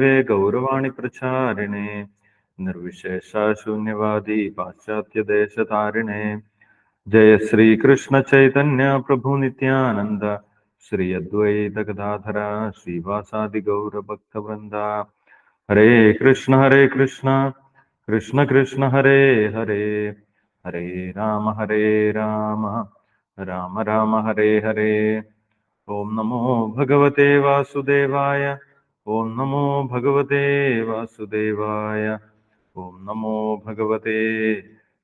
വേ ഗൗരവാണി പ്രചാരിണേ നിർവിശേഷാശൂന്യവാദി പാശ്ചാത്യദേശതാരിണേ ജയ ശ്രീകൃഷ്ണ ചൈതന്യ പ്രഭു നിത്യാനന്ദ ശ്രീ അദ്വൈത ഗദാധര ശ്രീവാസാദി ഗൗരഭക്തവൃന്ദ ഹരേ കൃഷ്ണ ഹരേ കൃഷ്ണ കൃഷ്ണ കൃഷ്ണ ഹരേ ഹരേ ഹരേ രാമ ഹരേ രാമ രാമ രാമ ഹരേ ഹരേ ഓം നമോ ഭഗവതേ വാസുദേവായ ഓം നമോ ഭഗവതേ വാസുദേവായ. ഓം നമോ ഭഗവതേ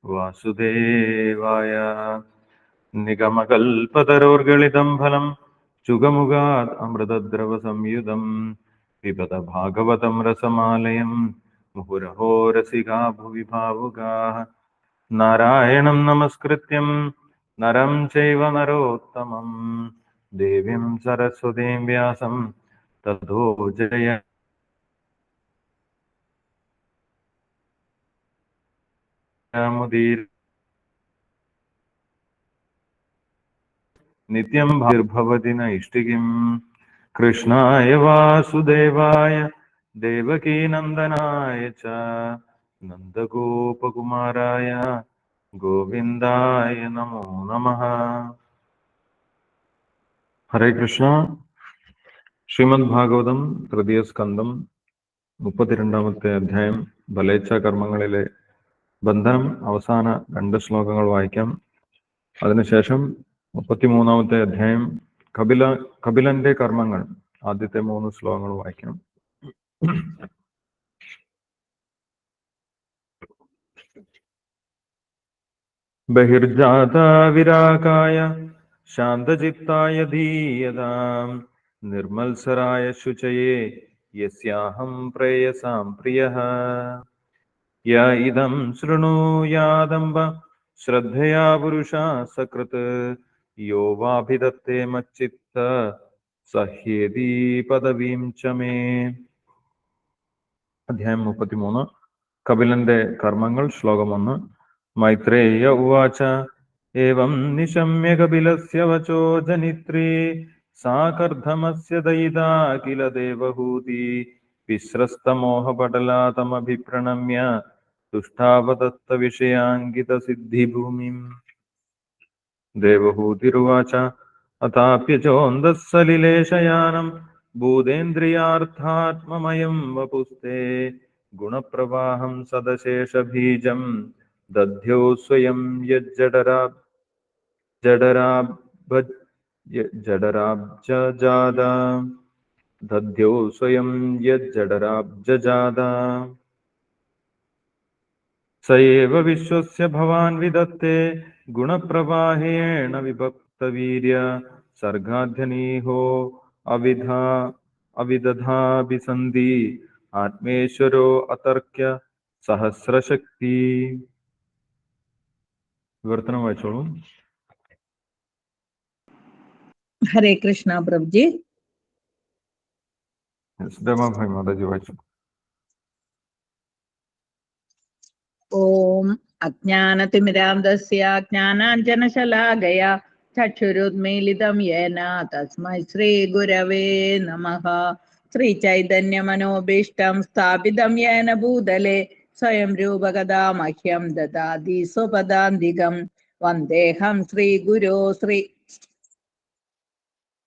വാസുദേവായ. നിഗമകൽപതരോർഗളിതം ഫലം ചുഗമുഖാത് അമൃതദ്രവ സംയുതം പിബത ഭാഗവതം രസമാലയം മുഹുരഹോ രസികാ ഭുവി ഭാവുകാഹ നാരായണം നമസ്കൃത്യം നരം ചൈവ നരോത്തമം. ദേവീം സരസ്വതീം വ്യാസം तदो जय मुदीर नित्यं भवति न इष्टिकिं कृष्णाय वासुदेवाय देवकीनन्दनाय च, नन्दगोपकुमाराय, गोविन्दाय नमो नमः। हरे कृष्ण। ശ്രീമദ് ഭാഗവതം തൃതീയ സ്കന്ധം മുപ്പത്തിരണ്ടാമത്തെ അധ്യായം ബലേച്ഛ കർമ്മങ്ങളിലെ ബന്ധനം അവസാന രണ്ട് ശ്ലോകങ്ങൾ വായിക്കാം. അതിനുശേഷം മുപ്പത്തിമൂന്നാമത്തെ അധ്യായം കപില കപിലന്റെ കർമ്മങ്ങൾ ആദ്യത്തെ മൂന്ന് ശ്ലോകങ്ങൾ വായിക്കാം. ബഹിർജാത വിരാകായ ശാന്തചിത്തായ ധീയതാം നിർമ്മത്സരായ ശുചയേ യസ്യാഹം പ്രേയസാം പ്രിയ. യ ഇദം ശൃണൂയാദംബ ശ്രദ്ധയാ പുരുഷാ സകൃത്. യോ വാഭിദത്തെ മച്ചിത്ത സഹ്യേതി പദവീം ചമേ അധ്യായം മുപ്പത്തിമൂന്ന്. കപിലന്റെ കർമ്മങ്ങൾ ശ്ലോകം ഒന്ന്. മൈത്രേയ ഉവാച ഏവം നിശമ്യ കപിലസ്യ വചോ ജനിത്രീ. साकर्धमस्य दयिता किल देवहूति विस्रस्तमोहपटलातमभिप्रणम्य तुष्टावदत्तविषयाङ्कितसिद्धिभूमिम्। देवहूतिरुवाच अताप्यचोन्दः सलिलेशयानम् भूतेन्द्रियार्थात्ममयम् वपुस्ते गुणप्रवाहम् सदशेषबीजम् दध्यो स्वयं यज्जडरा जडराभज यज्जडराब्जजाद। दध्यो स्वयं यज्जडराब्जजाद। स एव विश्वस्य भवान् विदत्ते गुणप्रवाहेण विभक्तवीर्य सर्गाध्यनीहो अविधा, अविदधाभिसन्धि, आत्मेश्वरो अतर्क्य सहस्रशक्ति। विवर्तनं वाचोळु। ഹരേ കൃഷ്ണ പ്രഭുജി രമാഭായി മാതാജി വായിച്ചു ഓം അജ്ഞാനതിമിരാന്തസ്യ ജ്ഞാനാഞ്ജനശലാകയ ചക്ഷുരുന്മീലിതം യേന തസ്മൈ ശ്രീ ഗുരവേ നമഃ ശ്രീ ചൈതന്യമനോഭീഷ്ടം സ്ഥാപിതം യേന ഭൂതലെ സ്വയം രൂപകഥാ മഹ്യം ദദാതി സ്വപദാന്തികം വന്ദേഹം ശ്രീ ഗുരോ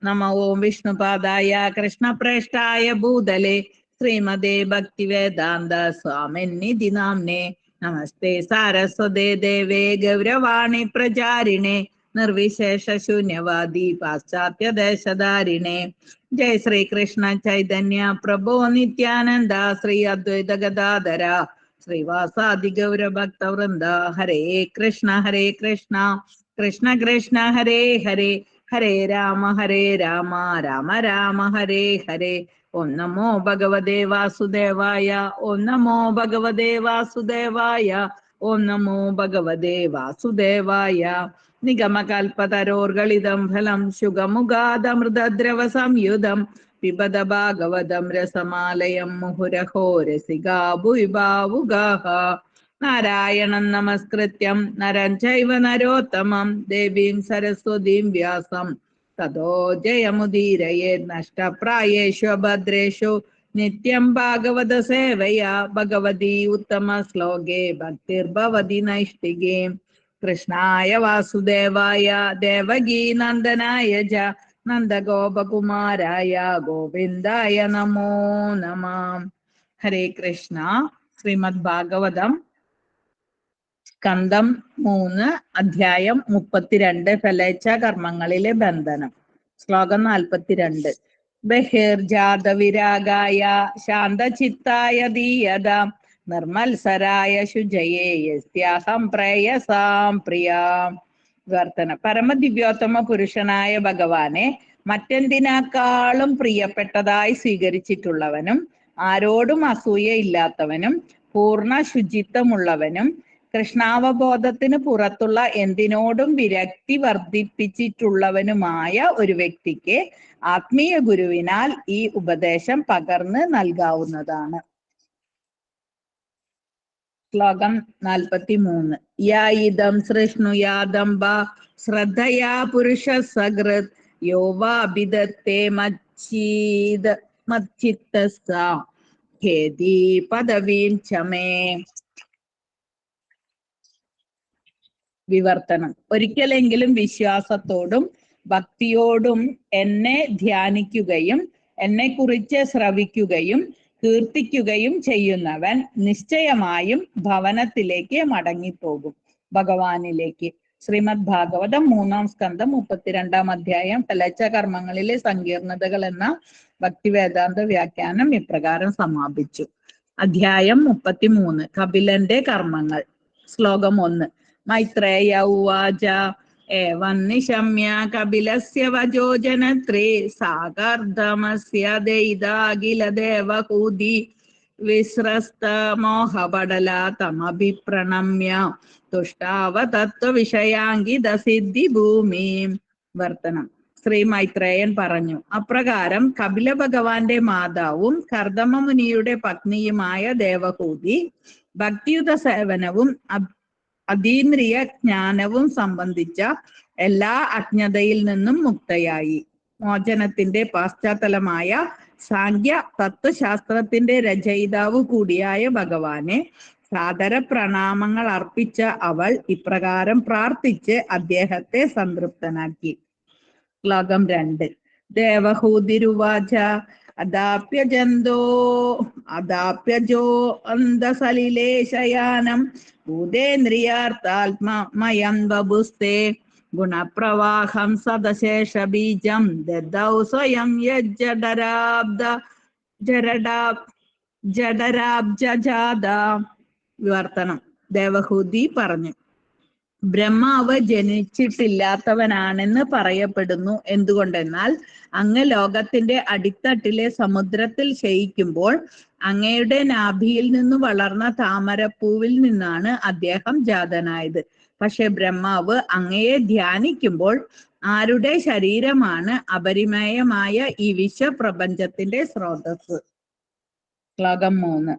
ശ്രീ നമ ഓം വിഷ്ണുപാദായ കൃഷ്ണപ്രേഷ്ഠായ ഭൂതലെ ശ്രീമദേ ഭക്തിവേദാന്ത സ്വാമിന്നിധി നാംനെ നമസ്തേ സാരസ്വതേ ദേവേ ഗൗരവാണി പ്രചാരിണേ നിർവിശേഷ ശൂന്യവാദി പാശ്ചാത്യ ദേശധാരിണേ ജയ ശ്രീകൃഷ്ണ ചൈതന്യ പ്രഭോ നിത്യാനന്ദ ശ്രീ അദ്വൈത ഗദാധര ശ്രീവാസാദി ഗൗരഭക്തവൃന്ദ ഹരേ കൃഷ്ണ ഹരേ കൃഷ്ണ കൃഷ്ണ കൃഷ്ണ ഹരേ രാമ ഹരേ രാമ രാമ രാമ ഹരേ ഹരേ. ഓം നമോ ഭഗവതേ വാസുദേവായ ഓം നമോ ഭഗവതേ വാസുദേവായ ഓം നമോ ഭഗവതേ വാസുദേവായ. നിഗമകൽപതരോർഗളിതം ഫലം ശുഗമുഗാദമൃതദ്രവ സംയുതം പിബത ഭാഗവതം രസമാലയം മുഹുരഹോ രസികാ ഭുവിഭാവുഗാഹ നാരായണം നമസ്കൃത്യം. നരം ചൈവ നരോത്തമം. ദേവീം സരസ്വതീം വ്യാസം. തതോ ജയമുദീരയേ നഷ്ടപ്രായേഷു ഭദ്രേഷു. നിത്യം ഭാഗവത സേവയാ. ഭഗവതി ഉത്തമ ശ്ലോകേ. ഭക്തിർഭവതി നൈഷ്ഠികേ കൃഷ്ണായ വാസുദേവായ. ദേവകീ നന്ദനായ ജ. നന്ദഗോപകുമാരായ. ഗോവിന്ദായ നമോ നമാം. ഹരേ കൃഷ്ണ. ശ്രീമദ് ഭാഗവതം സ്കന്ധം മൂന്ന് അധ്യായം മുപ്പത്തിരണ്ട് ഫലേച്ഛ കർമ്മങ്ങളിലെ ബന്ധനം. ശ്ലോകം നാൽപ്പത്തിരണ്ട്. ബഹിർജാതവിരാഗായ ശാന്തചിത്തായ ദീയത നിർമ്മത്സരായ ശുചയേ യസ്യാഹം പ്രേയസാം പ്രിയ. വിവർത്തനം. പരമദിവ്യോത്തമ പുരുഷനായ ഭഗവാനെ മറ്റെന്തിനേക്കാളും പ്രിയപ്പെട്ടതായി സ്വീകരിച്ചിട്ടുള്ളവനും ആരോടും അസൂയ ഇല്ലാത്തവനും പൂർണ ശുചിത്വമുള്ളവനും കൃഷ്ണാവബോധത്തിന് പുറത്തുള്ള എന്തിനോടും വിരക്തി വർദ്ധിപ്പിച്ചിട്ടുള്ളവനുമായ ഒരു വ്യക്തിക്ക് ആത്മീയ ഗുരുവിനാൽ ഈ ഉപദേശം പകർന്ന് നൽകാവുന്നതാണ്. ശ്ലോകം നാൽപ്പത്തി മൂന്ന് യായിതം സൃഷ്ണുയാദംബ ശ്രദ്ധയാ പുരുഷ സകൃത് യോവാഭിതത്തെ മച്ചീത മച്ചിത്തസ ഖേദി പദവീം ചമേ വിവർത്തനം. ഒരിക്കലെങ്കിലും വിശ്വാസത്തോടും ഭക്തിയോടും എന്നെ ധ്യാനിക്കുകയും എന്നെ കുറിച്ച് ശ്രവിക്കുകയും കീർത്തിക്കുകയും ചെയ്യുന്നവൻ നിശ്ചയമായും ഭവനത്തിലേക്ക് മടങ്ങിപ്പോകും. ഭഗവാനിലേക്ക്. ശ്രീമദ് ഭാഗവതം മൂന്നാം സ്കന്ധം മുപ്പത്തിരണ്ടാം അധ്യായം തലച്ച കർമ്മങ്ങളിലെ സങ്കീർണതകൾ എന്ന ഭക്തിവേദാന്ത വ്യാഖ്യാനം ഇപ്രകാരം സമാപിച്ചു. അധ്യായം മുപ്പത്തിമൂന്ന്. കപിലന്റെ കർമ്മങ്ങൾ. ശ്ലോകം ഒന്ന്. മൈത്രേയ ഉവാച ഏവന്നിശമ്യ നിശമ്യ കപിലസ്യ വജോജനത്രേ ജനത്രേ സാകർദ്ധമസ്യ ദൈതാഖില ദേവഹൂതി വിസ്രസ്ത മോഹപടല തമഭിപ്രണമ്യ തുഷ്ടാവ തത്വവിഷയാങ്കിത സിദ്ധി ഭൂമി വർത്തനം ശ്രീ മൈത്രേയൻ പറഞ്ഞു അപ്രകാരം കപില ഭഗവാന്റെ മാതാവും കർദമ മുനിയുടെ പത്നിയുമായ ദേവഹൂതി ഭക്തിയുത സേവനവും അതീന്ദ്രിയ ജ്ഞാനവും സംബന്ധിച്ച എല്ലാ അജ്ഞതയിൽ നിന്നും മുക്തയായി. മോചനത്തിന്റെ പശ്ചാത്തലമായ സാഖ്യ തത്വശാസ്ത്രത്തിന്റെ രചയിതാവ് കൂടിയായ ഭഗവാനെ സാദര പ്രണാമങ്ങൾ അർപ്പിച്ച അവൾ ഇപ്രകാരം പ്രാർത്ഥിച്ച് അദ്ദേഹത്തെ സംതൃപ്തനാക്കി. ശ്ലോകം രണ്ട്. ദേവഹൂതിരുവാച അദാപ്യജന്തോ അദാപ്യജോ അന്തസലിലേശയാനം ഭൂതേന്ദ്രിയാർത്ഥാത്മമയം ബബുസ്തേ ഗുണപ്രവാഹം സദശേഷ ബീജം ദദൗ സ്വയം യജ്ജഡരാബ്ദ ജരടാ ജഡരാബ്ജാത വിവർത്തനം ദേവഹൂതി പറഞ്ഞു ബ്രഹ്മാവ് ജനിച്ചിട്ടില്ലാത്തവനാണെന്ന് പറയപ്പെടുന്നു. എന്തുകൊണ്ടെന്നാൽ അങ്ങ് ലോകത്തിന്റെ അടിത്തട്ടിലെ സമുദ്രത്തിൽ ശയിക്കുമ്പോൾ അങ്ങയുടെ നാഭിയിൽ നിന്ന് വളർന്ന താമരപ്പൂവിൽ നിന്നാണ് അദ്ദേഹം ജാതനായത്. പക്ഷെ ബ്രഹ്മാവ് അങ്ങയെ ധ്യാനിക്കുമ്പോൾ ആരുടെ ശരീരമാണ് അപരിമയമായ ഈ വിശ്വപ്രപഞ്ചത്തിന്റെ സ്രോതസ് ശ്ലോകം മൂന്ന്.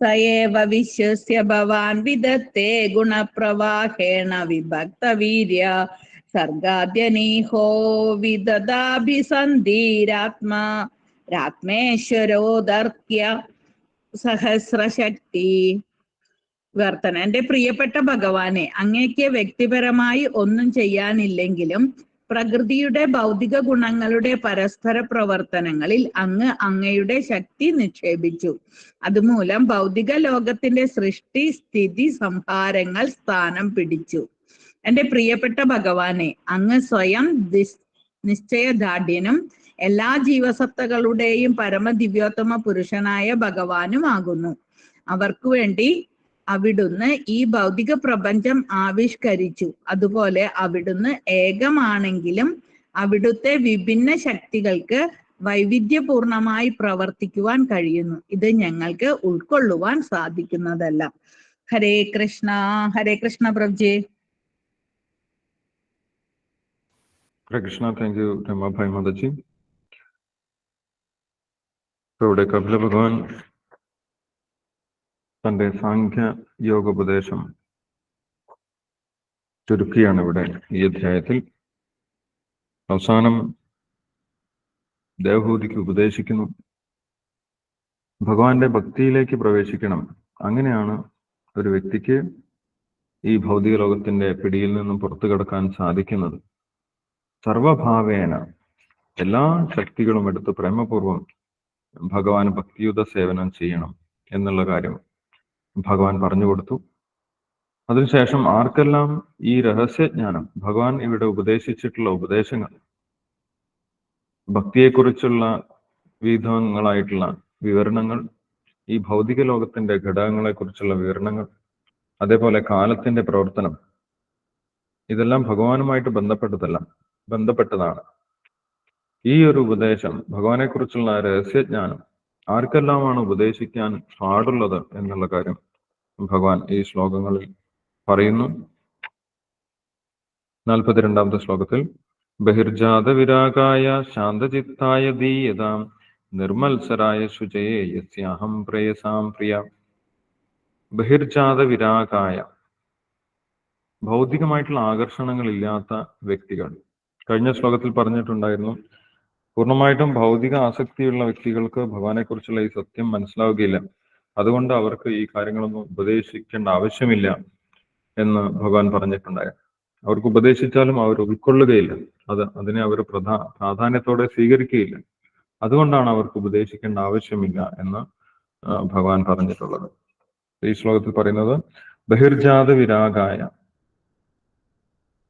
സയേവ വിശ്വസ്യ ഭവാൻ വിദത്തെ ഗുണപ്രവാഹേണ വിഭക്ത വീര്യ സർഗാദ്യനീഹോ വിദദാഭിസന്ധീരാത്മാ രാത്മേശ്വരോദർക്യ സഹസ്രശക്തി വർത്തന എന്റെ പ്രിയപ്പെട്ട ഭഗവാനെ അങ്ങേക്ക് വ്യക്തിപരമായി ഒന്നും ചെയ്യാനില്ലെങ്കിലും പ്രകൃതിയുടെ ഭൗതിക ഗുണങ്ങളുടെ പരസ്പര പ്രവർത്തനങ്ങളിൽ അങ്ങ് അങ്ങയുടെ ശക്തി നിക്ഷേപിച്ചു. അതുമൂലം ഭൗതിക ലോകത്തിന്റെ സൃഷ്ടി സ്ഥിതി സംഹാരങ്ങൾ സ്ഥാനം പിടിച്ചു. എന്റെ പ്രിയപ്പെട്ട ഭഗവാനെ അങ്ങ് സ്വയം നിശ്ചയദാഢ്യനും എല്ലാ ജീവസത്തകളുടെയും പരമദിവ്യോത്തമ പുരുഷനായ ഭഗവാനുമാകുന്നു അവർക്ക് വേണ്ടി അവിടുന്ന് ഈ ഭൗതിക പ്രപഞ്ചം ആവിഷ്കരിച്ചു. അതുപോലെ അവിടുന്ന് ഏകമാണെങ്കിലും അവിടുത്തെ വിഭിന്ന ശക്തികൾക്ക് വൈവിധ്യപൂർണമായി പ്രവർത്തിക്കുവാൻ കഴിയുന്നു. ഇത് ഞങ്ങൾക്ക് ഉൾക്കൊള്ളുവാൻ സാധിക്കുന്നതല്ല. Hare Krishna Hare Krishna പ്രഭുജി. Krishna thank you Ramabai Mataji. ഇവിടെ കപില ഭഗവാൻ തന്റെ സാഖ്യ യോഗോപദേശം ചുരുക്കിയാണ് ഇവിടെ ഈ അധ്യായത്തിൽ. അവസാനം ദേവഭൂതിക്ക് ഉപദേശിക്കുന്നു. ഭഗവാന്റെ ഭക്തിയിലേക്ക് പ്രവേശിക്കണം. അങ്ങനെയാണ് ഒരു വ്യക്തിക്ക് ഈ ഭൗതിക ലോകത്തിന്റെ പിടിയിൽ നിന്നും പുറത്തു കിടക്കാൻ സാധിക്കുന്നത്. സർവഭാവേന എല്ലാ ശക്തികളും എടുത്ത് പ്രേമപൂർവം ഭഗവാൻ ഭക്തിയുത സേവനം ചെയ്യണം എന്നുള്ള കാര്യം ഭഗവാൻ പറഞ്ഞു കൊടുത്തു. അതിനുശേഷം ആർക്കെല്ലാം ഈ രഹസ്യജ്ഞാനം ഭഗവാൻ ഇവിടെ ഉപദേശിച്ചിട്ടുള്ള ഉപദേശങ്ങൾ ഭക്തിയെക്കുറിച്ചുള്ള വിധങ്ങളായിട്ടുള്ള വിവരണങ്ങൾ ഈ ഭൗതിക ലോകത്തിന്റെ ഘടകങ്ങളെ കുറിച്ചുള്ള വിവരണങ്ങൾ അതേപോലെ കാലത്തിന്റെ പ്രവർത്തനം ഇതെല്ലാം ഭഗവാനുമായിട്ട് ബന്ധപ്പെട്ടതല്ല ബന്ധപ്പെട്ടതാണ്. ഈ ഒരു ഉപദേശം ഭഗവാനെക്കുറിച്ചുള്ള രഹസ്യജ്ഞാനം ആർക്കെല്ലാമാണ് ഉപദേശിക്കാൻ പാടുള്ളത് എന്നുള്ള കാര്യം ഭഗവാൻ ഈ ശ്ലോകങ്ങളിൽ പറയുന്നു. നാൽപ്പത്തിരണ്ടാമത്തെ ശ്ലോകത്തിൽ ബഹിർജാത വിരാഗായ ശാന്തചിത്തായ ദീയതാം നിർമത്സരായ ശുചയെ യസ്യാഹം പ്രേയസാം പ്രിയ. ബഹിർജാത വിരാഗായ ഭൗതികമായിട്ടുള്ള ആകർഷണങ്ങൾ ഇല്ലാത്ത വ്യക്തികൾ. കഴിഞ്ഞ ശ്ലോകത്തിൽ പറഞ്ഞിട്ടുണ്ടായിരുന്നു പൂർണമായിട്ടും ഭൗതിക ആസക്തിയുള്ള വ്യക്തികൾക്ക് ഭഗവാനെ കുറിച്ചുള്ള ഈ സത്യം മനസ്സിലാവുകയില്ല. അതുകൊണ്ട് അവർക്ക് ഈ കാര്യങ്ങളൊന്നും ഉപദേശിക്കേണ്ട ആവശ്യമില്ല എന്ന് ഭഗവാൻ പറഞ്ഞിട്ടുണ്ടായ. അവർക്ക് ഉപദേശിച്ചാലും അവർ ഉൾക്കൊള്ളുകയില്ല. അത് അതിനെ അവർ പ്രധാ പ്രാധാന്യത്തോടെ സ്വീകരിക്കുകയില്ല. അതുകൊണ്ടാണ് അവർക്ക് ഉപദേശിക്കേണ്ട ആവശ്യമില്ല എന്ന് ഭഗവാൻ പറഞ്ഞിട്ടുള്ളത്. ഈ ശ്ലോകത്തിൽ പറയുന്നത് ബഹിർജാത വിരാഗായ.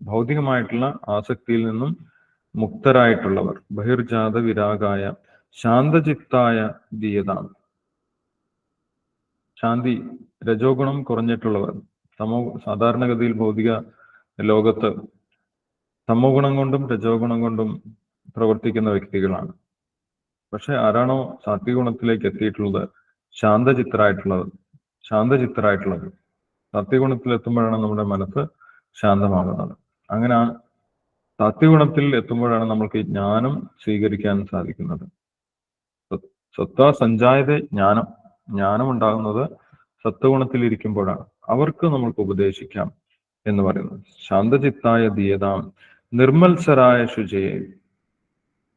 ഭൗതികമായിട്ടുള്ള ആസക്തിയിൽ നിന്നും മുക്തരായിട്ടുള്ളവർ. ബഹിർജാത വിരാഗായ ശാന്തചിത്തായ ദീയതാം. ശാന്തി രജോഗുണം കുറഞ്ഞിട്ടുള്ളവർ. സമൂഹ സാധാരണഗതിയിൽ ഭൗതിക ലോകത്ത് തമോ ഗുണം കൊണ്ടും രജോഗുണം കൊണ്ടും പ്രവർത്തിക്കുന്ന വ്യക്തികളാണ്. പക്ഷെ ആരാണോ സാത്വിക ഗുണത്തിലേക്ക് എത്തിയിട്ടുള്ളത്? ശാന്തചിത്തരായിട്ടുള്ളത് ശാന്തചിത്തരായിട്ടുള്ളത് എത്തുമ്പോഴാണ് നമ്മുടെ മനസ്സ് ശാന്തമാകുന്നത്. അങ്ങനെ ആ സാത്വിക ഗുണത്തിൽ എത്തുമ്പോഴാണ് നമ്മൾക്ക് ജ്ഞാനം സ്വീകരിക്കാൻ സാധിക്കുന്നത്. സത്വ സഞ്ചായത ജ്ഞാനം ജ്ഞാനം ഉണ്ടാകുന്നത് സത്വഗുണത്തിൽ ഇരിക്കുമ്പോഴാണ്. അവർക്ക് നമ്മൾക്ക് ഉപദേശിക്കാം എന്ന് പറയുന്നു. ശാന്തചിത്തായ ദീയതാം നിർമ്മത്സരായ ശുചിയെ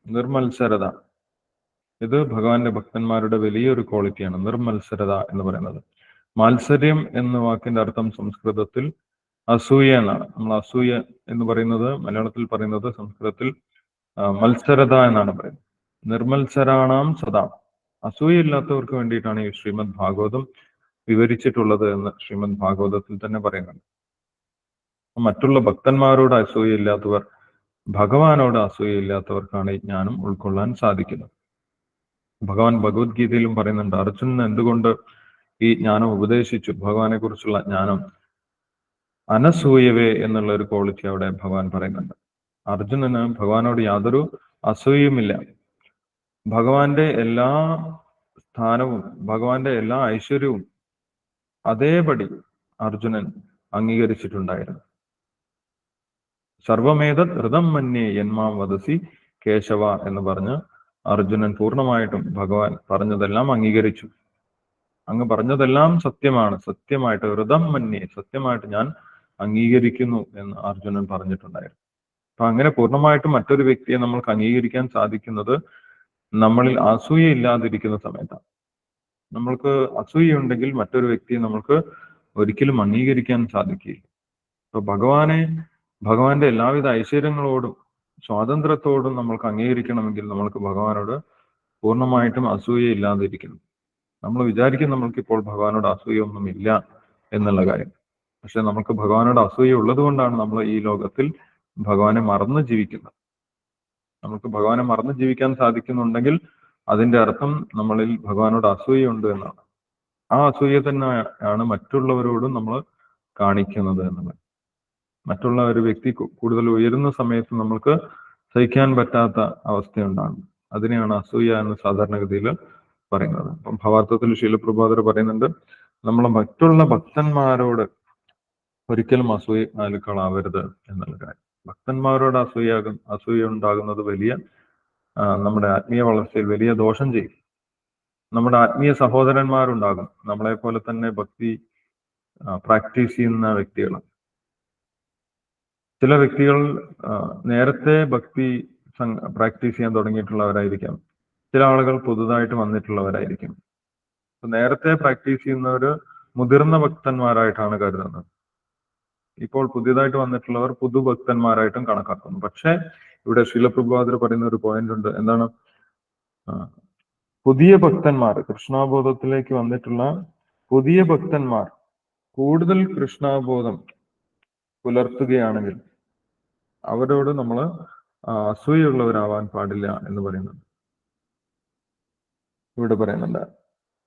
നിർമ്മത്സരത ഇത് ഭഗവാന്റെ ഭക്തന്മാരുടെ വലിയൊരു ക്വാളിറ്റിയാണ് നിർമ്മത്സരത എന്ന് പറയുന്നത്. മാത്സര്യം എന്ന വാക്കിന്റെ അർത്ഥം സംസ്കൃതത്തിൽ അസൂയ എന്നാണ്. നമ്മൾ അസൂയ എന്ന് പറയുന്നത് മലയാളത്തിൽ പറയുന്നത് സംസ്കൃതത്തിൽ മത്സരത എന്നാണ് പറയുന്നത്. നിർമത്സരാണാം സദാ. അസൂയ ഇല്ലാത്തവർക്ക് വേണ്ടിയിട്ടാണ് ഈ ശ്രീമദ് ഭാഗവതം വിവരിച്ചിട്ടുള്ളത് എന്ന് ശ്രീമദ് ഭാഗവതത്തിൽ തന്നെ പറയുന്നുണ്ട്. മറ്റുള്ള ഭക്തന്മാരോട് അസൂയയില്ലാത്തവർ ഭഗവാനോട് അസൂയയില്ലാത്തവർക്കാണ് ഈ ജ്ഞാനം ഉൾക്കൊള്ളാൻ സാധിക്കുന്നത്. ഭഗവാൻ ഭഗവത്ഗീതയിലും പറയുന്നുണ്ട് അർജുനൻ എന്തുകൊണ്ട് ഈ ജ്ഞാനം ഉപദേശിച്ചു? ഭഗവാനെ കുറിച്ചുള്ള ജ്ഞാനം അനസൂയവേ എന്നുള്ള ഒരു ക്വാളിറ്റി അവിടെ ഭഗവാൻ പറയുന്നുണ്ട്. അർജുനന് ഭഗവാനോട് യാതൊരു അസൂയുമില്ല ഭഗവാന്റെ എല്ലാ സ്ഥാനവും ഭഗവാന്റെ എല്ലാ ഐശ്വര്യവും അതേപടി അർജുനൻ അംഗീകരിച്ചിട്ടുണ്ടായിരുന്നു. സർവമേതത് ഋതം മന്യേ യന്മാം വദസി കേശവ എന്ന് പറഞ്ഞ് അർജുനൻ പൂർണമായിട്ടും ഭഗവാൻ പറഞ്ഞതെല്ലാം അംഗീകരിച്ചു. അങ്ങ് പറഞ്ഞതെല്ലാം സത്യമാണ്. സത്യമായിട്ട് ഋതം മന്യേ സത്യമായിട്ട് ഞാൻ അംഗീകരിക്കുന്നു എന്ന് അർജുനൻ പറഞ്ഞിട്ടുണ്ടായിരുന്നു. അപ്പൊ അങ്ങനെ പൂർണമായിട്ടും മറ്റൊരു വ്യക്തിയെ നമ്മൾക്ക് അംഗീകരിക്കാൻ സാധിക്കുന്നത് നമ്മളിൽ അസൂയ ഇല്ലാതിരിക്കുന്ന സമയത്താണ്. നമ്മൾക്ക് അസൂയ ഉണ്ടെങ്കിൽ മറ്റൊരു വ്യക്തിയെ നമ്മൾക്ക് ഒരിക്കലും അംഗീകരിക്കാൻ സാധിക്കില്ല. അപ്പൊ ഭഗവാനെ ഭഗവാന്റെ എല്ലാവിധ ഐശ്വര്യങ്ങളോടും സ്വാതന്ത്ര്യത്തോടും നമ്മൾക്ക് അംഗീകരിക്കണമെങ്കിൽ നമ്മൾക്ക് ഭഗവാനോട് പൂർണമായിട്ടും അസൂയ ഇല്ലാതിരിക്കണം നമ്മൾ വിചാരിക്കും നമ്മൾക്ക് ഇപ്പോൾ ഭഗവാനോട് അസൂയ ഒന്നും ഇല്ല എന്നുള്ള കാര്യം. പക്ഷെ നമുക്ക് ഭഗവാനോട് അസൂയ ഉള്ളത് കൊണ്ടാണ് നമ്മൾ ഈ ലോകത്തിൽ ഭഗവാനെ മറന്നു ജീവിക്കുന്നത്. നമുക്ക് ഭഗവാനെ മറന്നു ജീവിക്കാൻ സാധിക്കുന്നുണ്ടെങ്കിൽ അതിന്റെ അർത്ഥം നമ്മളിൽ ഭഗവാനോട് അസൂയുണ്ട് എന്നാണ്. ആ അസൂയ തന്നെയാണ് മറ്റുള്ളവരോടും നമ്മൾ കാണിക്കുന്നത് എന്നുള്ളത്. മറ്റുള്ള ഒരു വ്യക്തി കൂടുതൽ ഉയരുന്ന സമയത്ത് നമ്മൾക്ക് സഹിക്കാൻ പറ്റാത്ത അവസ്ഥയുണ്ടാണ് അതിനെയാണ് അസൂയ എന്ന് സാധാരണഗതിയിൽ പറയുന്നത്. അപ്പം ഭവാർത്ഥത്തിൽ ശീലപ്രഭാതർ പറയുന്നുണ്ട് നമ്മൾ മറ്റുള്ള ഭക്തന്മാരോട് ഒരിക്കലും അസൂയ ആലുക്കളാവരുത് എന്നുള്ള കാര്യം. ഭക്തന്മാരോട് അസൂയാകും അസൂയ ഉണ്ടാകുന്നത് വലിയ നമ്മുടെ ആത്മീയ വളർച്ചയിൽ വലിയ ദോഷം ചെയ്യും. നമ്മുടെ ആത്മീയ സഹോദരന്മാരുണ്ടാകും നമ്മളെ പോലെ തന്നെ ഭക്തി പ്രാക്ടീസ് ചെയ്യുന്ന വ്യക്തികൾ. ചില വ്യക്തികൾ നേരത്തെ ഭക്തി പ്രാക്ടീസ് ചെയ്യാൻ തുടങ്ങിയിട്ടുള്ളവരായിരിക്കാം. ചില ആളുകൾ പുതുതായിട്ട് വന്നിട്ടുള്ളവരായിരിക്കും. നേരത്തെ പ്രാക്ടീസ് ചെയ്യുന്നവര് മുതിർന്ന ഭക്തന്മാരായിട്ടാണ് കരുതുന്നത്. ഇപ്പോൾ പുതിയതായിട്ട് വന്നിട്ടുള്ളവർ പുതുഭക്തന്മാരായിട്ടും കണക്കാക്കുന്നു. പക്ഷേ ഇവിടെ ശീലപ്രഭാതർ പറയുന്ന ഒരു പോയിന്റ് ഉണ്ട്. എന്താണ്? പുതിയ ഭക്തന്മാർ കൃഷ്ണാബോധത്തിലേക്ക് വന്നിട്ടുള്ള പുതിയ ഭക്തന്മാർ കൂടുതൽ കൃഷ്ണാബോധം പുലർത്തുകയാണെങ്കിൽ അവരോട് നമ്മൾ അസൂയുള്ളവരാവാൻ പാടില്ല എന്ന് പറയുന്നുണ്ട്. ഇവിടെ പറയുന്നുണ്ട്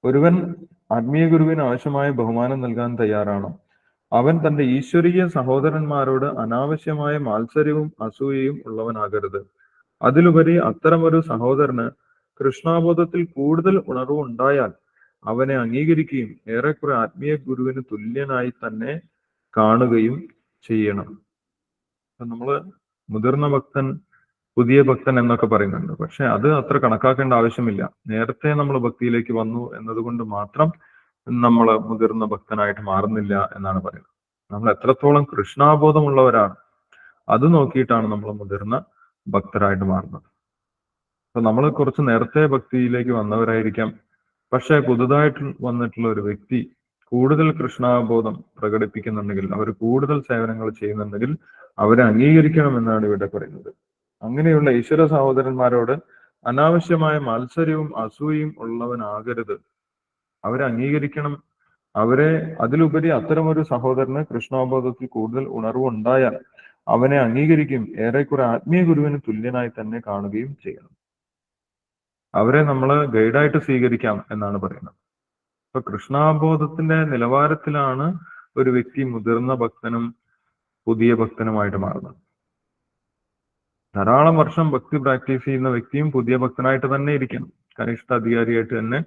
ഒരുവൻ ആത്മീയ ഗുരുവിന് ആവശ്യമായ ബഹുമാനം നൽകാൻ തയ്യാറാണോ? അവൻ തന്റെ ഈശ്വരീയ സഹോദരന്മാരോട് അനാവശ്യമായ മാത്സര്യവും അസൂയയും ഉള്ളവനാകരുത്. അതിലുപരി അത്തരമൊരു സഹോദരന് കൃഷ്ണാബോധത്തിൽ കൂടുതൽ ഉണർവ് ഉണ്ടായാൽ അവനെ അംഗീകരിക്കുകയും ഏറെക്കുറെ ആത്മീയ ഗുരുവിന് തുല്യനായി തന്നെ കാണുകയും ചെയ്യണം. നമ്മൾ മുതിർന്ന ഭക്തൻ പുതിയ ഭക്തൻ എന്നൊക്കെ പറയുന്നുണ്ട്. പക്ഷെ അത് അത്ര കണക്കാക്കേണ്ട ആവശ്യമില്ല. നേരത്തെ നമ്മൾ ഭക്തിയിലേക്ക് വന്നു എന്നതുകൊണ്ട് മാത്രം നമ്മൾ മുതിർന്ന ഭക്തനായിട്ട് മാറുന്നില്ല എന്നാണ് പറയുന്നത്. നമ്മൾ എത്രത്തോളം കൃഷ്ണാബോധമുള്ളവരാണ് അത് നോക്കിയിട്ടാണ് നമ്മൾ മുതിർന്ന ഭക്തരായിട്ട് മാറുന്നത്. അപ്പൊ നമ്മൾ കുറച്ച് നേരത്തെ ഭക്തിയിലേക്ക് വന്നവരായിരിക്കാം. പക്ഷെ പുതുതായിട്ട് വന്നിട്ടുള്ള ഒരു വ്യക്തി കൂടുതൽ കൃഷ്ണാബോധം പ്രകടിപ്പിക്കുന്നുണ്ടെങ്കിൽ അവർ കൂടുതൽ സേവനങ്ങൾ ചെയ്യുന്നുണ്ടെങ്കിൽ അവരെ അംഗീകരിക്കണമെന്നാണ് ഇവിടെ പറയുന്നത്. അങ്ങനെയുള്ള ഈശ്വര സഹോദരന്മാരോട് അനാവശ്യമായ മത്സരവും അസൂയയും ഉള്ളവനാകരുത്. അവരെ അംഗീകരിക്കണം. അവരെ അതിലുപരി അത്തരമൊരു സഹോദരന് കൃഷ്ണാബോധത്തിൽ കൂടുതൽ ഉണർവുണ്ടായാൽ അവനെ അംഗീകരിക്കും. ഏറെക്കുറെ ആത്മീയ ഗുരുവിന് തുല്യനായി തന്നെ കാണുകയും ചെയ്യണം. അവരെ നമ്മൾ ഗൈഡായിട്ട് സ്വീകരിക്കാം എന്നാണ് പറയുന്നത്. ഇപ്പൊ കൃഷ്ണാബോധത്തിന്റെ നിലവാരത്തിലാണ് ഒരു വ്യക്തി മുതിർന്ന ഭക്തനും പുതിയ ഭക്തനുമായിട്ട് മാറുന്നത്. ധാരാളം വർഷം ഭക്തി പ്രാക്ടീസ് ചെയ്യുന്ന വ്യക്തിയും പുതിയ ഭക്തനായിട്ട് തന്നെ ഇരിക്കണം. കനിഷ്ഠ അധികാരിയായിട്ട് തന്നെ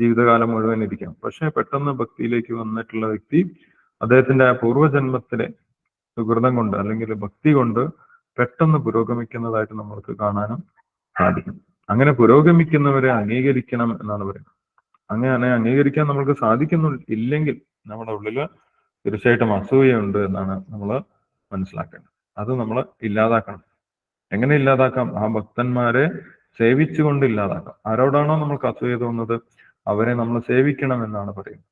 ജീവിതകാലം മുഴുവൻ ഇരിക്കാം പക്ഷെ പെട്ടെന്ന് ഭക്തിയിലേക്ക് വന്നിട്ടുള്ള വ്യക്തി അദ്ദേഹത്തിന്റെ ആ പൂർവജന്മത്തിലെ സുഹൃതം കൊണ്ട് അല്ലെങ്കിൽ ഭക്തി കൊണ്ട് പെട്ടെന്ന് പുരോഗമിക്കുന്നതായിട്ട് നമ്മൾക്ക് കാണാനും സാധിക്കും. അങ്ങനെ പുരോഗമിക്കുന്നവരെ അംഗീകരിക്കണം എന്നാണ് പറയുന്നത്. അങ്ങനെ അംഗീകരിക്കാൻ നമ്മൾക്ക് സാധിക്കുന്നു ഇല്ലെങ്കിൽ നമ്മുടെ ഉള്ളിൽ തീർച്ചയായിട്ടും അസൂയുണ്ട് എന്നാണ് നമ്മൾ മനസ്സിലാക്കേണ്ടത്. അത് നമ്മൾ ഇല്ലാതാക്കണം. എങ്ങനെ ഇല്ലാതാക്കാം? ആ ഭക്തന്മാരെ സേവിച്ചുകൊണ്ട് ഇല്ലാതാക്കാം. ആരോടാണോ നമ്മൾക്ക് അസൂയ തോന്നുന്നത്? അവരെ നമ്മൾ സേവിക്കണം എന്നാണ് പറയുന്നത്.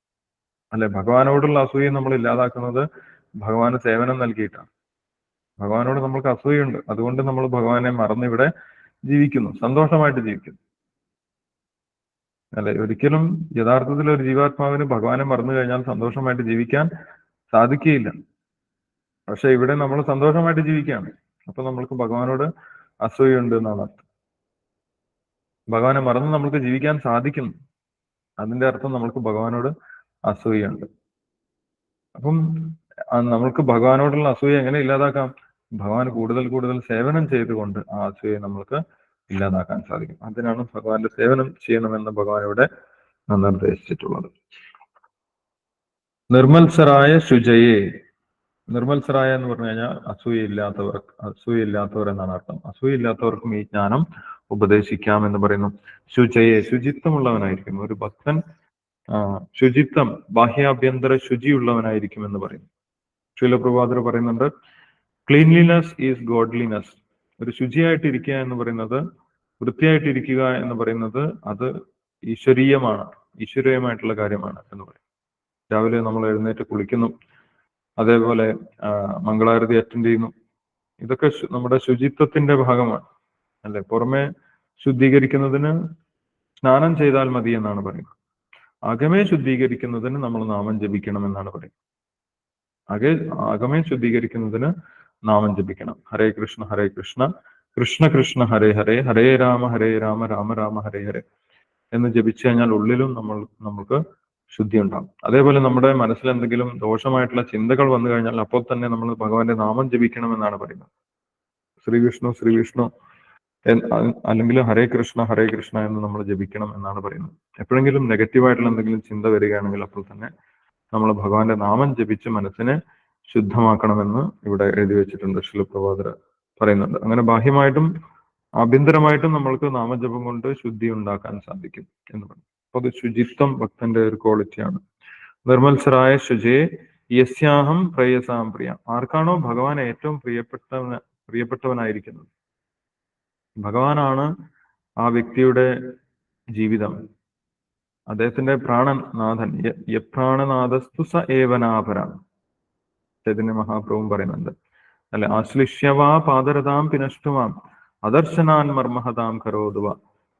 അല്ലെ? ഭഗവാനോടുള്ള അസൂയ നമ്മൾ ഇല്ലാതാക്കുന്നത് ഭഗവാന് സേവനം നൽകിയിട്ടാണ്. ഭഗവാനോട് നമ്മൾക്ക് അസൂയുണ്ട്. അതുകൊണ്ട് നമ്മൾ ഭഗവാനെ മറന്ന് ഇവിടെ ജീവിക്കുന്നു. സന്തോഷമായിട്ട് ജീവിക്കുന്നു. അല്ലെ? ഒരിക്കലും യഥാർത്ഥത്തിൽ ഒരു ജീവാത്മാവിന് ഭഗവാനെ മറന്നു കഴിഞ്ഞാൽ സന്തോഷമായിട്ട് ജീവിക്കാൻ സാധിക്കുകയില്ല. പക്ഷെ ഇവിടെ നമ്മൾ സന്തോഷമായിട്ട് ജീവിക്കുകയാണ്. അപ്പൊ നമ്മൾക്ക് ഭഗവാനോട് അസൂയുണ്ട് എന്നാണ് അർത്ഥം. ഭഗവാനെ മറന്ന് നമ്മൾക്ക് ജീവിക്കാൻ സാധിക്കുന്നു. അതിന്റെ അർത്ഥം നമ്മൾക്ക് ഭഗവാനോട് അസൂയുണ്ട് അപ്പം നമ്മൾക്ക് ഭഗവാനോടുള്ള അസൂയ എങ്ങനെ ഇല്ലാതാക്കാം? ഭഗവാൻ കൂടുതൽ കൂടുതൽ സേവനം ചെയ്തുകൊണ്ട് ആ അസൂയെ നമ്മൾക്ക് ഇല്ലാതാക്കാൻ സാധിക്കും. അതിനാണ് ഭഗവാന്റെ സേവനം ചെയ്യണമെന്ന് ഭഗവാൻ ഇവിടെ നിർദ്ദേശിച്ചിട്ടുള്ളത്. നിർമ്മത്സരായ ശുചയെ നിർമ്മത്സരായ എന്ന് പറഞ്ഞു കഴിഞ്ഞാൽ അസൂയ ഇല്ലാത്തവർ അസൂയ ഇല്ലാത്തവർ എന്നാണ് അർത്ഥം. അസൂയ ഇല്ലാത്തവർക്കും ഈ ജ്ഞാനം ഉപദേശിക്കാം എന്ന് പറയുന്നു. ശുചയെ ശുചിത്വമുള്ളവനായിരിക്കും ഒരു ഭക്തൻ ശുചിത്വം ബാഹ്യാഭ്യന്തര ശുചിയുള്ളവനായിരിക്കും എന്ന് പറയുന്നു. ശീലപ്രഭാതർ പറയുന്നുണ്ട് ക്ലീൻലിനെസ് ഈസ് ഗോഡ്ലിനെസ് ഒരു ശുചിയായിട്ടിരിക്കുക എന്ന് പറയുന്നത് വൃത്തിയായിട്ടിരിക്കുക എന്ന് പറയുന്നത് അത് ഈശ്വരീയമാണ് ഈശ്വരീയമായിട്ടുള്ള കാര്യമാണ് എന്ന് പറയും. രാവിലെ നമ്മൾ എഴുന്നേറ്റ് കുളിക്കുന്നു അതേപോലെ മംഗളാരതി അറ്റൻഡ് ചെയ്യുന്നു. ഇതൊക്കെ നമ്മുടെ ശുചിത്വത്തിന്റെ ഭാഗമാണ്. അല്ലെ? പുറമെ ശുദ്ധീകരിക്കുന്നതിന് സ്നാനം ചെയ്താൽ മതി എന്നാണ് പറയുന്നത്. അകമേ ശുദ്ധീകരിക്കുന്നതിന് നമ്മൾ നാമം ജപിക്കണം എന്നാണ് പറയുന്നത്. അകെ അകമേ ശുദ്ധീകരിക്കുന്നതിന് നാമം ജപിക്കണം. ഹരേ കൃഷ്ണ ഹരേ കൃഷ്ണ കൃഷ്ണ കൃഷ്ണ ഹരേ ഹരേ ഹരേ രാമ ഹരേ രാമ രാമ രാമ ഹരേ ഹരേ എന്ന് ജപിച്ചു കഴിഞ്ഞാൽ ഉള്ളിലും നമ്മൾ നമുക്ക് ശുദ്ധി ഉണ്ടാകും. അതേപോലെ നമ്മുടെ മനസ്സിൽ എന്തെങ്കിലും ദോഷമായിട്ടുള്ള ചിന്തകൾ വന്നു കഴിഞ്ഞാൽ അപ്പോൾ തന്നെ നമ്മൾ ഭഗവാന്റെ നാമം ജപിക്കണം എന്നാണ് പറയുന്നത്. ശ്രീവിഷ്ണു ശ്രീവിഷ്ണു അല്ലെങ്കിൽ ഹരേ കൃഷ്ണ ഹരേ കൃഷ്ണ എന്ന് നമ്മൾ ജപിക്കണം എന്നാണ് പറയുന്നത്. എപ്പോഴെങ്കിലും നെഗറ്റീവായിട്ടുള്ള എന്തെങ്കിലും ചിന്ത വരികയാണെങ്കിൽ അപ്പോൾ തന്നെ നമ്മൾ ഭഗവാന്റെ നാമം ജപിച്ച് മനസ്സിനെ ശുദ്ധമാക്കണമെന്ന് ഇവിടെ എഴുതി വെച്ചിട്ടുണ്ട് ശിലപ്രഭാതർ പറയുന്നുണ്ട്. അങ്ങനെ ബാഹ്യമായിട്ടും ആഭ്യന്തരമായിട്ടും നമ്മൾക്ക് നാമജപം കൊണ്ട് ശുദ്ധി ഉണ്ടാക്കാൻ സാധിക്കും എന്ന് പറഞ്ഞു. അപ്പൊ അത് ശുചിത്വം ഭക്തന്റെ ഒരു ക്വാളിറ്റിയാണ് നിർമ്മത്സരായ ശുചേ യസ്യാഹം പ്രേയസാം പ്രിയ. ആർക്കാണോ ഭഗവാൻ ഏറ്റവും പ്രിയപ്പെട്ടവന പ്രിയപ്പെട്ടവനായിരിക്കുന്നത്? ഭഗവാനാണ് ആ വ്യക്തിയുടെ ജീവിതം. അദ്ദേഹത്തിന്റെ പ്രാണനാഥൻ യപ്രാണനാഥസ്തു സ ഏവനാഭര. ചൈതന്യ മഹാപ്രഭുവും പറയുന്നുണ്ട്. അല്ല ആശ്ലിഷ്യവാ പാദരതാം പിനഷ്ടുവാം അദർശനാൻ മർമ്മഹതാം കരോതുവ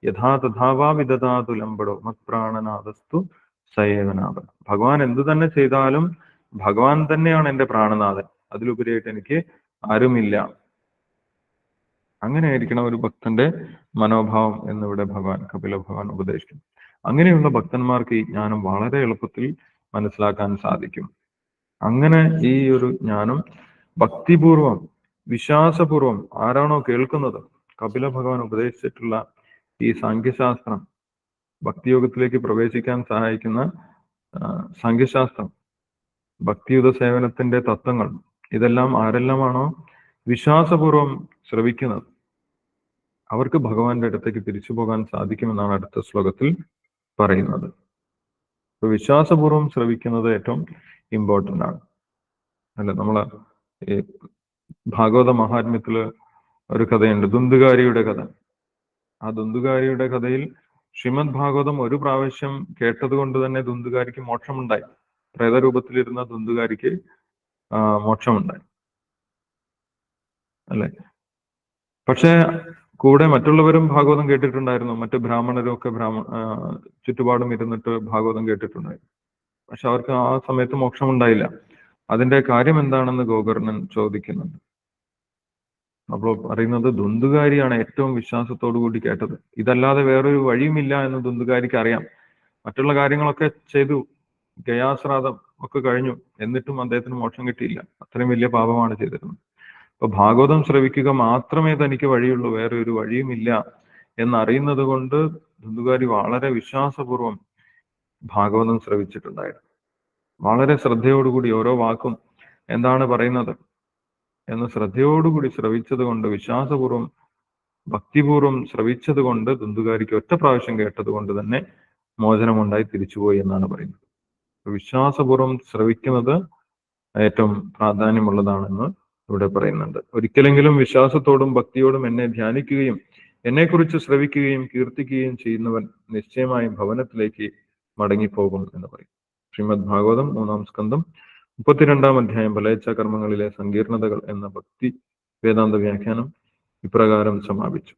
യഥാ തഥാവാ വിദതാതു ലംബടോ മത്പ്രാണനാഥസ്തു സയേവനാപൻ ഭഗവാൻ എന്തു തന്നെ ചെയ്താലും ഭഗവാൻ തന്നെയാണ് എന്റെ പ്രാണനാഥൻ. അതിലുപരിയായിട്ട് എനിക്ക് ആരുമില്ല. അങ്ങനെ ആയിരിക്കണം ഒരു ഭക്തന്റെ മനോഭാവം എന്നിവിടെ ഭഗവാൻ കപില ഭഗവാൻ ഉപദേശിക്കും. അങ്ങനെയുള്ള ഭക്തന്മാർക്ക് ഈ ജ്ഞാനം വളരെ എളുപ്പത്തിൽ മനസ്സിലാക്കാൻ സാധിക്കും. അങ്ങനെ ഈ ഒരു ജ്ഞാനം ഭക്തിപൂർവം വിശ്വാസപൂർവം ആരാണോ കേൾക്കുന്നത് കപില ഭഗവാൻ ഉപദേശിച്ചിട്ടുള്ള ഈ സാഖ്യശാസ്ത്രം ഭക്തിയോഗത്തിലേക്ക് പ്രവേശിക്കാൻ സഹായിക്കുന്ന സാഖ്യശാസ്ത്രം ഭക്തിയുത സേവനത്തിന്റെ തത്വങ്ങൾ ഇതെല്ലാം ആരെല്ലാമാണോ വിശ്വാസപൂർവം ശ്രവിക്കുന്നത് അവർക്ക് ഭഗവാന്റെ അടുത്തേക്ക് തിരിച്ചു പോകാൻ സാധിക്കുമെന്നാണ് അടുത്ത ശ്ലോകത്തിൽ പറയുന്നത്. വിശ്വാസപൂർവം ശ്രവിക്കുന്നത് ഏറ്റവും ഇമ്പോർട്ടന്റ് ആണ്. അല്ല? നമ്മൾ ഭാഗവത മഹാത്മ്യത്തിൽ ഒരു കഥയുണ്ട്. ദുന്തുകാരിയുടെ കഥ. ആ ദുന്തുകാരിയുടെ കഥയിൽ ശ്രീമദ് ഭാഗവതം ഒരു പ്രാവശ്യം കേട്ടത് കൊണ്ട് തന്നെ ദുന്തുകാരിക്ക് മോക്ഷമുണ്ടായി. പ്രേതരൂപത്തിലിരുന്ന ദുന്തുകാരിക്ക് മോക്ഷമുണ്ടായി. അല്ലെ? പക്ഷെ കൂടെ മറ്റുള്ളവരും ഭാഗവതം കേട്ടിട്ടുണ്ടായിരുന്നു. മറ്റു ബ്രാഹ്മണരും ഒക്കെ ബ്രാഹ്മ ആ, ചുറ്റുപാടും ഇരുന്നിട്ട് ഭാഗവതം കേട്ടിട്ടുണ്ടായിരുന്നു. പക്ഷെ അവർക്ക് ആ സമയത്ത് മോക്ഷം ഉണ്ടായില്ല അതിന്റെ കാര്യം എന്താണെന്ന് ഗോകർണൻ ചോദിക്കുന്നുണ്ട്. അപ്പോൾ പറയുന്നത് ദുന്തുകാരിയാണ് ഏറ്റവും വിശ്വാസത്തോടു കൂടി കേട്ടത്. ഇതല്ലാതെ വേറൊരു വഴിയുമില്ല എന്ന് ദുന്തുകാരിക്ക് അറിയാം. മറ്റുള്ള കാര്യങ്ങളൊക്കെ ചെയ്തു. ഗയാശ്രാദം ഒക്കെ കഴിഞ്ഞു. എന്നിട്ടും അദ്ദേഹത്തിന് മോക്ഷം കിട്ടിയില്ല. അത്രയും വലിയ പാപമാണ് ചെയ്തിരുന്നത്. അപ്പൊ ഭാഗവതം ശ്രവിക്കുക മാത്രമേ തനിക്ക് വഴിയുള്ളൂ വേറെ ഒരു വഴിയുമില്ല എന്നറിയുന്നത് കൊണ്ട് ദുന്തുകാരി വളരെ വിശ്വാസപൂർവം ഭാഗവതം ശ്രവിച്ചിട്ടുണ്ടായിരുന്നു. വളരെ ശ്രദ്ധയോടുകൂടി ഓരോ വാക്കും എന്താണ് പറയുന്നത് എന്ന് ശ്രദ്ധയോടുകൂടി ശ്രവിച്ചത് കൊണ്ട് വിശ്വാസപൂർവം ഭക്തിപൂർവം ശ്രവിച്ചത് കൊണ്ട് ദുന്തുകാരിക്ക് ഒറ്റ പ്രാവശ്യം കേട്ടത് കൊണ്ട് തന്നെ മോചനമുണ്ടായി തിരിച്ചുപോയി എന്നാണ് പറയുന്നത്. വിശ്വാസപൂർവം ശ്രവിക്കുന്നത് ഏറ്റവും പ്രാധാന്യമുള്ളതാണെന്ന് ഇവിടെ പറയുന്നുണ്ട്. ഒരിക്കലെങ്കിലും വിശ്വാസത്തോടും ഭക്തിയോടും എന്നെ ധ്യാനിക്കുകയും എന്നെക്കുറിച്ച് ശ്രവിക്കുകയും കീർത്തിക്കുകയും ചെയ്യുന്നവൻ നിശ്ചയമായും ഭവനത്തിലേക്ക് മടങ്ങിപ്പോകും എന്ന് പറയും. ശ്രീമദ് ഭാഗവതം മൂന്നാം സ്കന്ധം മുപ്പത്തിരണ്ടാം അധ്യായം ഫലേച്ഛ കർമ്മങ്ങളിലെ സങ്കീർണതകൾ എന്ന ഭക്തി വേദാന്ത വ്യാഖ്യാനം ഇപ്രകാരം സമാപിച്ചു.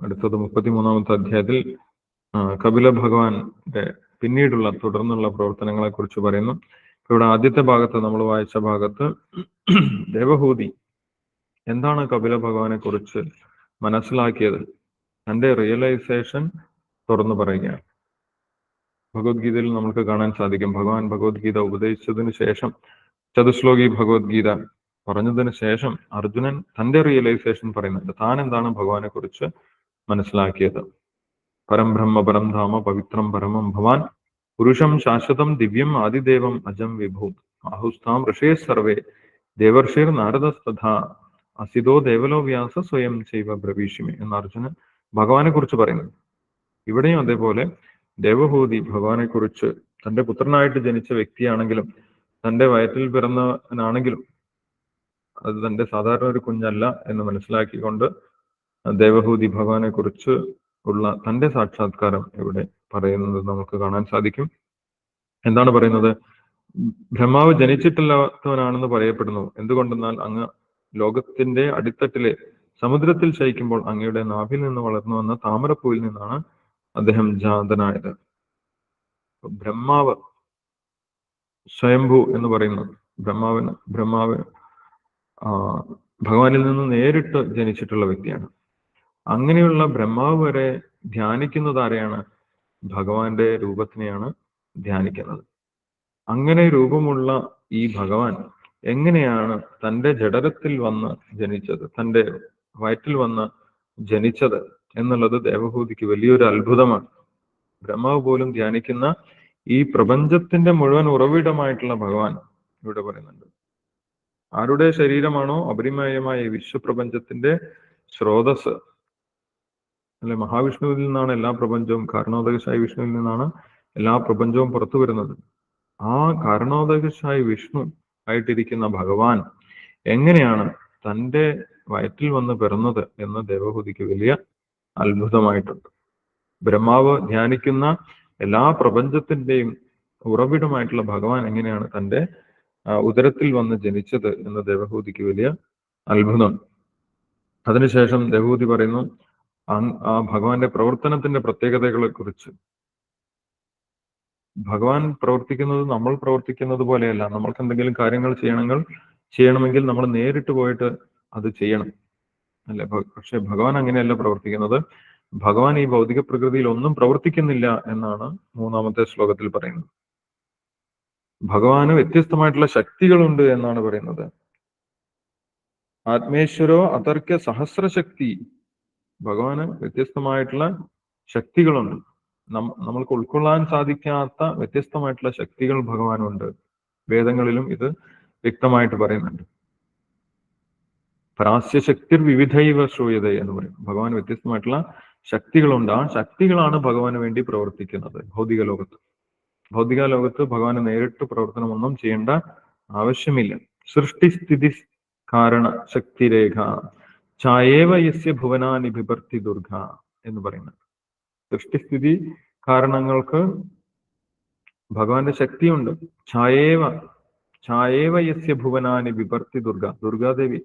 അടുത്തത് മുപ്പത്തിമൂന്നാമത്തെ അധ്യായത്തിൽ കപില ഭഗവാന്റെ പിന്നീടുള്ള തുടർന്നുള്ള പ്രവർത്തനങ്ങളെ കുറിച്ച് പറയുന്നു. ഇവിടെ ആദ്യത്തെ ഭാഗത്ത് നമ്മൾ വായിച്ച ഭാഗത്ത് ദേവഹൂതി എന്താണ് കപില ഭഗവാനെ കുറിച്ച് മനസ്സിലാക്കിയത്? തന്റെ റിയലൈസേഷൻ തുറന്നു പറയുകയാണ്. ഭഗവത്ഗീതയിൽ നമുക്ക് കാണാൻ സാധിക്കും. ഭഗവാൻ ഭഗവത്ഗീത ഉപദേശിച്ചതിന് ശേഷം ചതുശ്ലോകി ഭഗവത്ഗീത പറഞ്ഞതിന് ശേഷം അർജുനൻ തന്റെ റിയലൈസേഷൻ പറയുന്നുണ്ട്. താൻ എന്താണ് ഭഗവാനെ കുറിച്ച് മനസ്സിലാക്കിയത്? പരം ബ്രഹ്മ പരം ധാമ പവിത്രം പരമം ഭവാൻ പുരുഷം ശാശ്വതം ദിവ്യം ആദിദേവം അജം വിഭൂത്. ആഹുസ്ഥാം ഋഷേ സർവേ ദേവർഷിർ നാരദസ്തഥാ അസിതോ ദേവലോ വ്യാസ സ്വയം ചെയ്വ ബ്രവീഷിമി എന്ന അർജുനൻ ഭഗവാനെ കുറിച്ച് പറയുന്നു ഇവിടെയും അതേപോലെ ദേവഭൂതി ഭഗവാനെ കുറിച്ച് തന്റെ പുത്രനായിട്ട് ജനിച്ച വ്യക്തിയാണെങ്കിലും തന്റെ വയറ്റിൽ പിറന്നവനാണെങ്കിലും അത് തന്റെ സാധാരണ ഒരു കുഞ്ഞല്ല എന്ന് മനസ്സിലാക്കിക്കൊണ്ട് ദേവഭൂതി ഭഗവാനെ കുറിച്ച് ഉള്ള തന്റെ സാക്ഷാത്കാരം ഇവിടെ പറയുന്നത് നമുക്ക് കാണാൻ സാധിക്കും. എന്താണ് പറയുന്നത്? ബ്രഹ്മാവ് ജനിച്ചിട്ടില്ലാത്തവനാണെന്ന് പറയപ്പെടുന്നു. എന്തുകൊണ്ടെന്നാൽ അങ്ങ് ലോകത്തിന്റെ അടിത്തട്ടിലെ സമുദ്രത്തിൽ ശയിക്കുമ്പോൾ അങ്ങയുടെ നാഭിൽ നിന്ന് വളർന്നു വന്ന താമരപ്പൂവിൽ നിന്നാണ് അദ്ദേഹം ജാതനായത്. ബ്രഹ്മാവ് സ്വയംഭൂ എന്ന് പറയുന്നത് ബ്രഹ്മാവിന് ബ്രഹ്മാവ് ഭഗവാനിൽ നിന്ന് നേരിട്ട് ജനിച്ചിട്ടുള്ള വ്യക്തിയാണ്. അങ്ങനെയുള്ള ബ്രഹ്മാവ് വരെ ധ്യാനിക്കുന്നത് ആരെയാണ്? ഭഗവാന്റെ രൂപത്തിനെയാണ് ധ്യാനിക്കുന്നത്. അങ്ങനെ രൂപമുള്ള ഈ ഭഗവാൻ എങ്ങനെയാണ് തന്റെ ജഡരത്തിൽ വന്ന് ജനിച്ചത് തന്റെ വയറ്റിൽ വന്ന് ജനിച്ചത് എന്നുള്ളത് ദേവഭൂതിക്ക് വലിയൊരു അത്ഭുതമാണ്. ബ്രഹ്മാവ് പോലും ധ്യാനിക്കുന്ന ഈ പ്രപഞ്ചത്തിന്റെ മുഴുവൻ ഉറവിടമായിട്ടുള്ള ഭഗവാൻ ഇവിടെ പറയുന്നുണ്ട്. ആരുടെ ശരീരമാണോ അപരിമയമായ ഈ വിശ്വപ്രപഞ്ചത്തിന്റെ സ്രോതസ് അല്ലെ? മഹാവിഷ്ണുവിൽ നിന്നാണ് എല്ലാ പ്രപഞ്ചവും കാരണോദകശായ വിഷ്ണുവിൽ നിന്നാണ് എല്ലാ പ്രപഞ്ചവും പുറത്തു വരുന്നത്. ആ കാരണോദകശായ വിഷ്ണു ആയിട്ടിരിക്കുന്ന ഭഗവാൻ എങ്ങനെയാണ് തന്റെ വയറ്റിൽ വന്ന് പിറന്നത് എന്ന് ദേവഹൂതിക്ക് വലിയ അത്ഭുതമായിട്ടുണ്ട്. ബ്രഹ്മാവ് ധ്യാനിക്കുന്ന എല്ലാ പ്രപഞ്ചത്തിന്റെയും ഉറവിടമായിട്ടുള്ള ഭഗവാൻ എങ്ങനെയാണ് തന്റെ ഉദരത്തിൽ വന്ന് ജനിച്ചത് എന്ന് ദേവഹൂതിക്ക് വലിയ അത്ഭുതം അതിനുശേഷം ദേവഹൂതി പറയുന്നു ആ ഭഗവാന്റെ പ്രവർത്തനത്തിന്റെ പ്രത്യേകതകളെ കുറിച്ച് ഭഗവാൻ പ്രവർത്തിക്കുന്നത് നമ്മൾ പ്രവർത്തിക്കുന്നത് പോലെയല്ല. നമ്മൾക്ക് എന്തെങ്കിലും കാര്യങ്ങൾ ചെയ്യണമെങ്കിൽ ചെയ്യണമെങ്കിൽ നമ്മൾ നേരിട്ട് പോയിട്ട് അത് ചെയ്യണം. അല്ലെ? പക്ഷെ ഭഗവാൻ അങ്ങനെയല്ല പ്രവർത്തിക്കുന്നത്. ഭഗവാൻ ഈ ഭൗതിക പ്രകൃതിയിൽ ഒന്നും പ്രവർത്തിക്കുന്നില്ല എന്നാണ് മൂന്നാമത്തെ ശ്ലോകത്തിൽ പറയുന്നത്. ഭഗവാന് വ്യത്യസ്തമായിട്ടുള്ള ശക്തികളുണ്ട് എന്നാണ് പറയുന്നത്. ആത്മേശ്വരോ അതർക്ക സഹസ്രശക്തി ഭഗവാന് വ്യത്യസ്തമായിട്ടുള്ള ശക്തികളുണ്ട്. നമ്മൾക്ക് ഉൾക്കൊള്ളാൻ സാധിക്കാത്ത വ്യത്യസ്തമായിട്ടുള്ള ശക്തികൾ ഭഗവാനുണ്ട്. വേദങ്ങളിലും ഇത് വ്യക്തമായിട്ട് പറയുന്നുണ്ട്. പരാസ്യശക്തിർ വിവിധൈവ ശ്രൂയത എന്ന് പറയും. ഭഗവാൻ വ്യത്യസ്തമായിട്ടുള്ള ശക്തികളുണ്ട്. ആ ശക്തികളാണ് ഭഗവാന് വേണ്ടി പ്രവർത്തിക്കുന്നത് ഭൗതിക ലോകത്ത്. ഭൗതിക ലോകത്ത് ഭഗവാന് നേരിട്ട് പ്രവർത്തനമൊന്നും ചെയ്യേണ്ട ആവശ്യമില്ല. സൃഷ്ടിസ്ഥിതി കാരണ ശക്തിരേഖ ചായേവ യസ്യ ഭുവനാനി ബിഭർത്തി ദുർഗ എന്ന് പറയുന്നത്. സൃഷ്ടിസ്ഥിതി കാരണങ്ങൾക്ക് ഭഗവാന്റെ ശക്തിയുണ്ട്. ഛായേവ ഛായേവ യസ്യ ഭുവനാനി വിഭർത്തി ദുർഗ ദുർഗാദേവി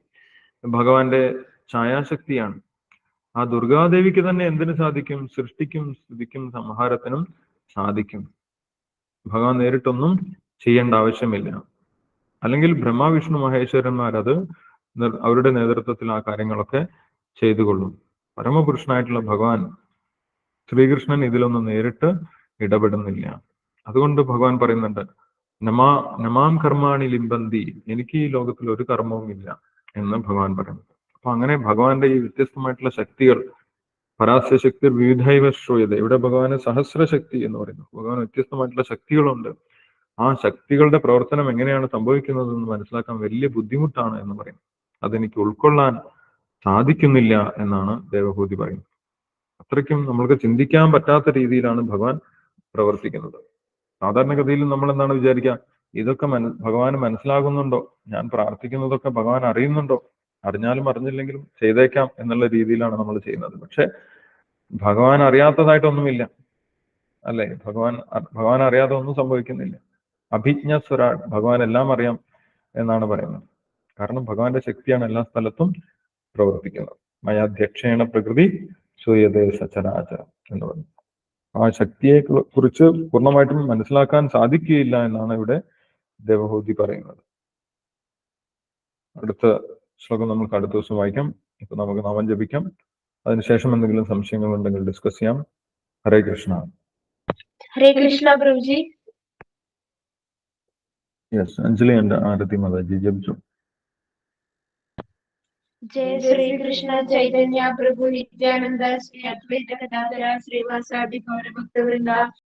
ഭഗവാന്റെ ഛായാശക്തിയാണ്. ആ ദുർഗാദേവിക്ക് തന്നെ എന്തിനു സാധിക്കും? സൃഷ്ടിക്കും സ്ഥിതിക്കും സംഹാരത്തിനും സാധിക്കും. ഭഗവാൻ നേരിട്ടൊന്നും ചെയ്യേണ്ട ആവശ്യമില്ല. അല്ലെങ്കിൽ ബ്രഹ്മ വിഷ്ണു മഹേശ്വരന്മാർ അത് അവരുടെ നേതൃത്വത്തിൽ ആ കാര്യങ്ങളൊക്കെ ചെയ്തുകൊള്ളും. പരമപുരുഷനായിട്ടുള്ള ഭഗവാൻ ശ്രീകൃഷ്ണൻ ഇതിലൊന്നും നേരിട്ട് ഇടപെടുന്നില്ല. അതുകൊണ്ട് ഭഗവാൻ പറയുന്നുണ്ട് നമാ നമാം കർമാണി ലിംബന്തി എനിക്ക് ഈ ലോകത്തിൽ ഒരു കർമ്മവും ഇല്ല എന്ന് ഭഗവാൻ പറയുന്നത് അപ്പൊ അങ്ങനെ ഭഗവാന്റെ ഈ വ്യത്യസ്തമായിട്ടുള്ള ശക്തികൾ പരാസ്യ ശക്തി വിവിധൈവ ശ്രൂയത ഇവിടെ ഭഗവാന് സഹസ്രശക്തി എന്ന് പറയുന്നു. ഭഗവാൻ വ്യത്യസ്തമായിട്ടുള്ള ശക്തികളുണ്ട്. ആ ശക്തികളുടെ പ്രവർത്തനം എങ്ങനെയാണ് സംഭവിക്കുന്നത് എന്ന് മനസ്സിലാക്കാൻ വലിയ ബുദ്ധിമുട്ടാണ് എന്ന് പറയും അതെനിക്ക് ഉൾക്കൊള്ളാൻ സാധിക്കുന്നില്ല എന്നാണ് ദേവഭൂതി പറയുന്നത്. അത്രയ്ക്കും നമ്മൾക്ക് ചിന്തിക്കാൻ പറ്റാത്ത രീതിയിലാണ് ഭഗവാൻ പ്രവർത്തിക്കുന്നത്. സാധാരണഗതിയിൽ നമ്മൾ എന്താണ് വിചാരിക്കുക? ഇതൊക്കെ മന ഭഗവാന് മനസ്സിലാകുന്നുണ്ടോ? ഞാൻ പ്രാർത്ഥിക്കുന്നതൊക്കെ ഭഗവാൻ അറിയുന്നുണ്ടോ? അറിഞ്ഞാലും അറിഞ്ഞില്ലെങ്കിലും ചെയ്തേക്കാം എന്നുള്ള രീതിയിലാണ് നമ്മൾ ചെയ്യുന്നത്. പക്ഷെ ഭഗവാൻ അറിയാത്തതായിട്ടൊന്നുമില്ല. അല്ലെ? ഭഗവാൻ ഭഗവാൻ അറിയാതെ ഒന്നും സംഭവിക്കുന്നില്ല. അഭിജ്ഞ സ്വരാട് ഭഗവാൻ എല്ലാം അറിയാം എന്നാണ് പറയുന്നത്. കാരണം ഭഗവാന്റെ ശക്തിയാണ് എല്ലാ സ്ഥലത്തും പ്രവർത്തിക്കുന്നത്. മയാധ്യക്ഷേണ പ്രകൃതി ശ്രീയതേ സചരാചരം എന്ന് പറഞ്ഞു. ആ ശക്തിയെ കുറിച്ച് പൂർണമായിട്ടും മനസ്സിലാക്കാൻ സാധിക്കുകയില്ല എന്നാണ് ഇവിടെ ദേവഹൂതി പറയുന്നത്. അടുത്ത ശ്ലോകം നമുക്ക് അടുത്ത ദിവസം വായിക്കാം. ഇപ്പൊ നമുക്ക് നാമം ജപിക്കാം. അതിനുശേഷം എന്തെങ്കിലും സംശയങ്ങൾ ഉണ്ടെങ്കിൽ ഡിസ്കസ് ചെയ്യാം. Hare Krishna. Hare Krishna Prabhuji yes Anjali and Arathi Mataji. ജപിച്ചു? ജയ ശ്രീകൃഷ്ണ ചൈതന്യ പ്രഭു നിത്യാനന്ദ ശ്രീ അദ്വൈത ഗദാധര ശ്രീവാസാദി ഗൗരഭക്തവൃന്ദ